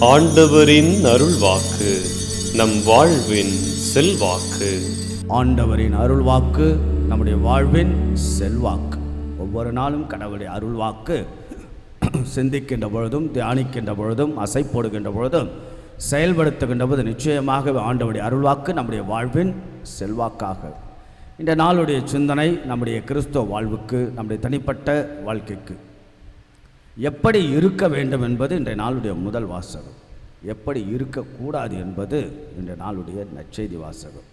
ஆண்டவரின் அருள்வாக்கு நம் வாழ்வின் செல்வாக்கு. ஆண்டவரின் அருள்வாக்கு நம்முடைய வாழ்வின் செல்வாக்கு. ஒவ்வொரு நாளும் கடவுளுடைய அருள்வாக்கு. சிந்திக்கின்ற பொழுதும் தியானிக்கின்ற பொழுதும் அசை போடுகின்ற பொழுதும் செயல்படுத்துகின்ற போது நிச்சயமாக ஆண்டவருடைய அருள்வாக்கு நம்முடைய வாழ்வின் செல்வாக்காக. இந்த நாளுடைய சிந்தனை நம்முடைய கிறிஸ்துவ வாழ்வுக்கு நம்முடைய தனிப்பட்ட வாழ்க்கைக்கு. எப்படி இருக்க வேண்டும் என்பது இன்றைய நாளுடைய முதல் வாசகம். எப்படி இருக்கக்கூடாது என்பது இன்றைய நாளுடைய நற்செய்தி வாசகம்.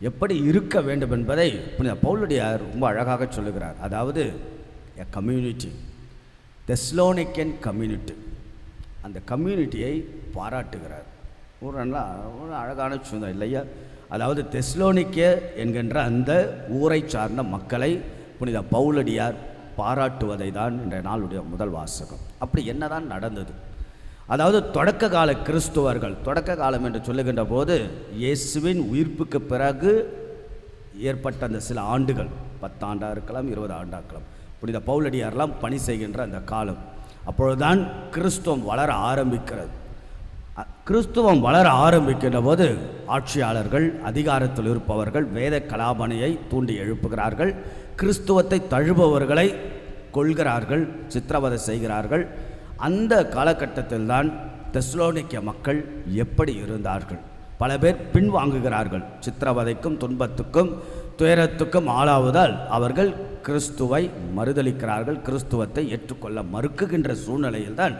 எப்படி இருக்க வேண்டும் என்பதை புனித பவுலுடையார் ரொம்ப அழகாக சொல்லுகிறார். அதாவது எ கம்யூனிட்டி தெஸ்லோனிக்கன் கம்யூனிட்டி அந்த கம்யூனிட்டியை பாராட்டுகிறார். ஒரு நல்லா ஒரு அழகான சூழ்நிலை இல்லையா? அதாவது தெஸ்லோனிக்க என்கின்ற அந்த ஊரை சார்ந்த மக்களை புனித பவுலடியார் பாராட்டுவதை தான் இன்றைய நாளுடைய முதல் வாசகம். அப்படி என்னதான் நடந்தது? அதாவது தொடக்க கால கிறிஸ்துவர்கள் தொடக்க காலம் என்று சொல்லுகின்ற போது இயேசுவின் உயிர்ப்புக்கு பிறகு ஏற்பட்ட அந்த சில ஆண்டுகள். பத்தாண்டாக இருக்கலாம் இருபது ஆண்டாக இருக்கலாம். புனித பவுலடியாரெல்லாம் பணி செய்கின்ற அந்த காலம். அப்பொழுதுதான் கிறிஸ்துவம் வளர ஆரம்பிக்கிறது. கிறிஸ்துவம் வளர ஆரம்பிக்கின்ற போது ஆட்சியாளர்கள் அதிகாரத்தில் இருப்பவர்கள் வேத கலாபனையை தூண்டி எழுப்புகிறார்கள். கிறிஸ்துவத்தை தழுபவர்களை கொள்கிறார்கள் சித்திரவதை செய்கிறார்கள். அந்த காலகட்டத்தில்தான் தெஸ்லோனிக்க மக்கள் எப்படி இருந்தார்கள்? பல பேர் பின்வாங்குகிறார்கள். சித்திரவதைக்கும் துன்பத்துக்கும் துயரத்துக்கும் ஆளாவதால் அவர்கள் கிறிஸ்துவை மறுதலிக்கிறார்கள். கிறிஸ்துவத்தை ஏற்றுக்கொள்ள மறுக்குகின்ற சூழ்நிலையில்தான்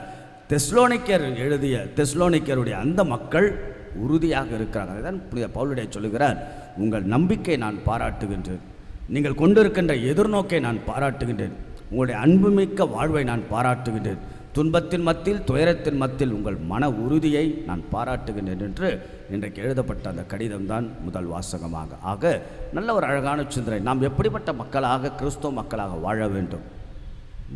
தெஸ்லோனிக்கர் எழுதிய தெஸ்லோனிக்கருடைய அந்த மக்கள் உறுதியாக இருக்கிறார்கள். அதுதான் புனித பவுலுடைய சொல்லுகிறார் உங்கள் நம்பிக்கை நான் பாராட்டுகின்றேன். நீங்கள் கொண்டிருக்கின்ற எதிர்நோக்கை நான் பாராட்டுகின்றேன். உங்களுடைய அன்புமிக்க வாழ்வை நான் பாராட்டுகின்றேன். துன்பத்தின் மத்தியில் துயரத்தின் மத்தியில் உங்கள் மன உறுதியை நான் பாராட்டுகின்றேன் என்று இன்றைக்கு எழுதப்பட்ட அந்த கடிதம்தான் முதல் வாசகமாக. ஆக நல்ல ஒரு அழகான சிந்தனை. நாம் எப்படிப்பட்ட மக்களாக கிறிஸ்துவ மக்களாக வாழ வேண்டும்?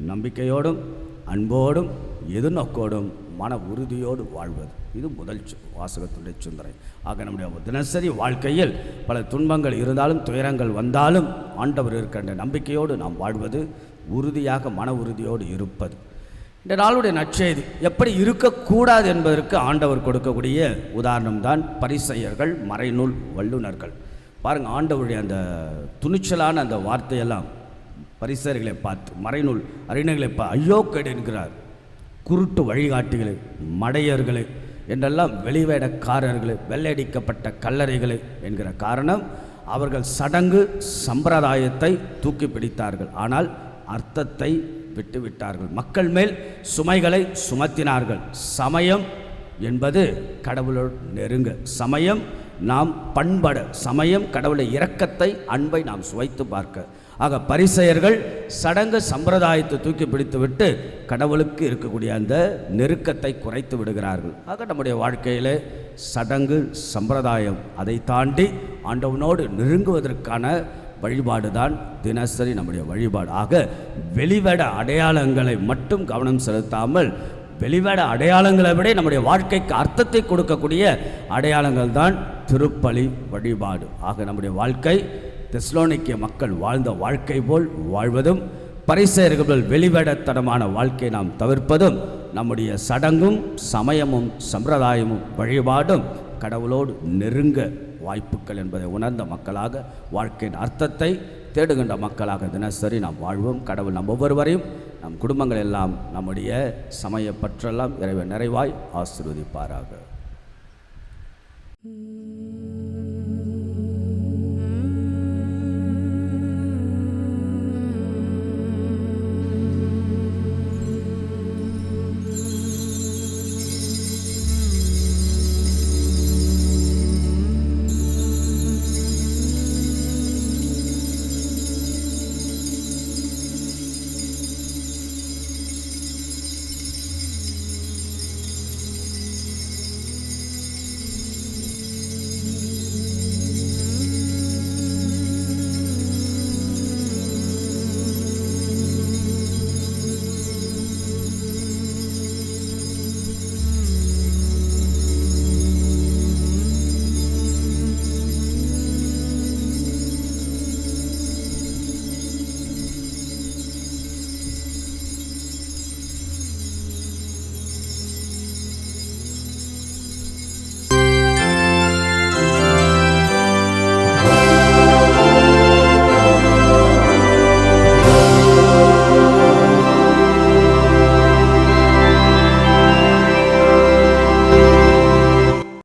நம்பிக்கையோடும் அன்போடும் எதிர்நோக்கோடும் மன உறுதியோடு வாழ்வது. இது முதல் வாசகத்துடைய சிந்தனை. ஆக நம்முடைய தினசரி வாழ்க்கையில் பல துன்பங்கள் இருந்தாலும் துயரங்கள் வந்தாலும் ஆண்டவர் இருக்கின்ற நம்பிக்கையோடு நாம் வாழ்வது உறுதியாக மன உறுதியோடு இருப்பது. இந்த நாளுடைய நற்செய்தி எப்படி இருக்கக்கூடாது என்பதற்கு ஆண்டவர் கொடுக்கக்கூடிய உதாரணம்தான் பரிசெயர்கள் மறைநூல் வல்லுனர்கள் பாருங்கள் ஆண்டவருடைய அந்த துணிச்சலான அந்த வார்த்தையெல்லாம் பரிசர்களை பார்த்து மறைநூல் அறிஞர்களை பா ஐயோ கேடு என்கிறார். குருட்டு வழிகாட்டிகளை மடையர்களே என்றெல்லாம் வெளிவேடக்காரர்களே வெள்ளையடிக்கப்பட்ட கல்லறைகளே என்கிற காரணம் அவர்கள் சடங்கு சம்பிரதாயத்தை தூக்கி பிடித்தார்கள். ஆனால் அர்த்தத்தை விட்டுவிட்டார்கள். மக்கள் மேல் சுமைகளை சுமத்தினார்கள். சமயம் என்பது கடவுளோடு நெருங்க. சமயம் நாம் பண்பட சமயம் கடவுளை இரக்கத்தை அன்பை நாம் சுவைத்து பார்க்க. ஆக பரிசெயர்கள் சடங்கு சம்பிரதாயத்தை தூக்கி பிடித்துவிட்டு கடவுளுக்கு இருக்கக்கூடிய அந்த நெருக்கத்தை குறைத்து விடுகிறார்கள். ஆக நம்முடைய வாழ்க்கையில் சடங்கு சம்பிரதாயம் அதை தாண்டி ஆண்டவனோடு நெருங்குவதற்கான வழிபாடு தான் தினசரி நம்முடைய வழிபாடு. ஆக வெளிவட அடையாளங்களை மட்டும் கவனம் செலுத்தாமல் வெளிவட அடையாளங்களை விட நம்முடைய வாழ்க்கைக்கு அர்த்தத்தை கொடுக்கக்கூடிய அடையாளங்கள் தான் திருப்பலி வழிபாடு. ஆக நம்முடைய வாழ்க்கை தெஸ்லோனிக்கிய மக்கள் வாழ்ந்த வாழ்க்கை போல் வாழ்வதும் பரிசெயர்கள் வெளிவேடத்தனமான வாழ்க்கை நாம் தவிர்ப்பதும் நம்முடைய சடங்கும் சமயமும் சம்பிரதாயமும் வழிபாடும் கடவுளோடு நெருங்க வாய்ப்புகள் என்பதை உணர்ந்த மக்களாக வாழ்க்கையின் அர்த்தத்தை தேடுகின்ற மக்களாக தினசரி நாம் வாழ்வோம். கடவுள் நம் ஒவ்வொருவரையும் நம் குடும்பங்கள் எல்லாம் நம்முடைய சமயப்பற்றெல்லாம் இறைவன் நிறைவாய் ஆசிர்வதிப்பாராக.